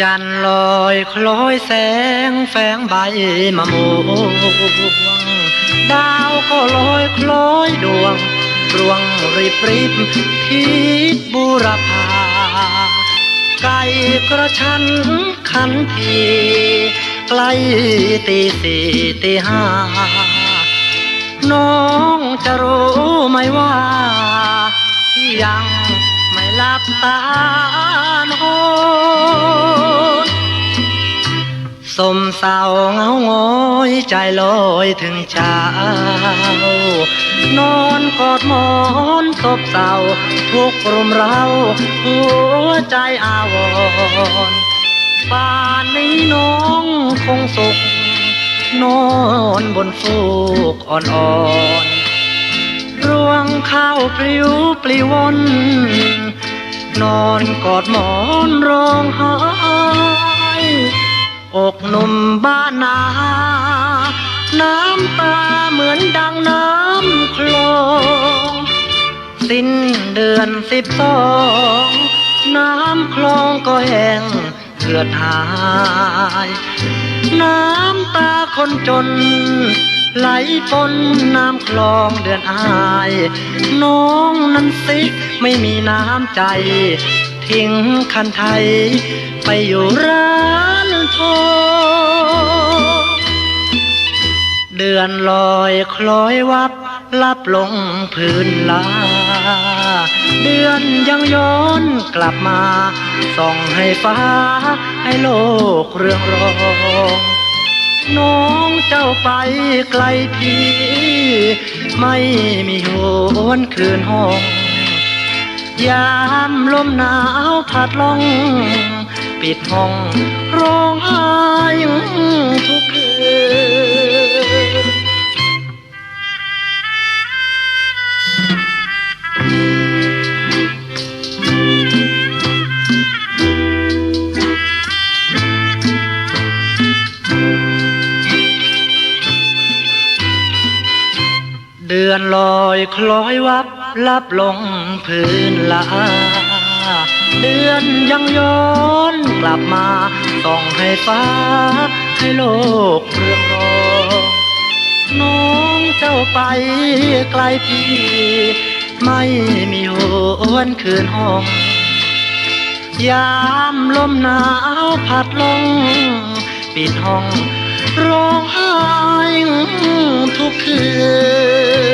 จันลอยคล้อยแสงแฝงใบมะม่วงดาวก็ลอยคล้อยดวงรวงริบริบทิศบุรพาไก่กระชันขันทีใกล้ตีสี่ตีห้าน้องจะรู้ไหมว่า ที่ยัง หลับตานอนสมเศร้าเงาหงอยใจลอยถึงเช้านอนกอดหมอนศพเศร้าทุกรุมเราหัวใจอาวรณ์ป่านนี้น้องคงสุข นอนบนฟูกอ่อนๆรวงข้าวปลิวปลิวน นอนกอดหมอนร้องไห้อกหนุ่มบ้านนา น้ำตาเหมือนดังน้ำคลอง สิ้นเดือนสิบสอง น้ำคลองก็แห้งเหือดหาย น้ำตาคนจน ไหลปนน้ำคลองเดือนอาย น้องนั้นสิไม่มีน้ำใจ ทิ้งคันไทย ไปอยู่ร้านทองเดือนลอยคล้อยวับลับลงพื้นลา เดือนยังย้อนกลับมา ส่องให้ฟ้าให้โลกเรื่องรองน้อง เจ้าไปไกลพี่ไม่มีหวนคืนห้อง ยามลมหนาวพัดลง ปิดห้องร้องไห้ทุกคืน เดือนลอยคล้อยวับลับลงพื้นลา เดือนยังย้อนกลับมาส่องให้ฟ้า ให้โลกเรื่องรองน้องเจ้าไปไกลพี่ ไม่มีหวนคืนห้อง ยามลมหนาวพัดลง ปิดห้อง ร้องไห้ทุกคืน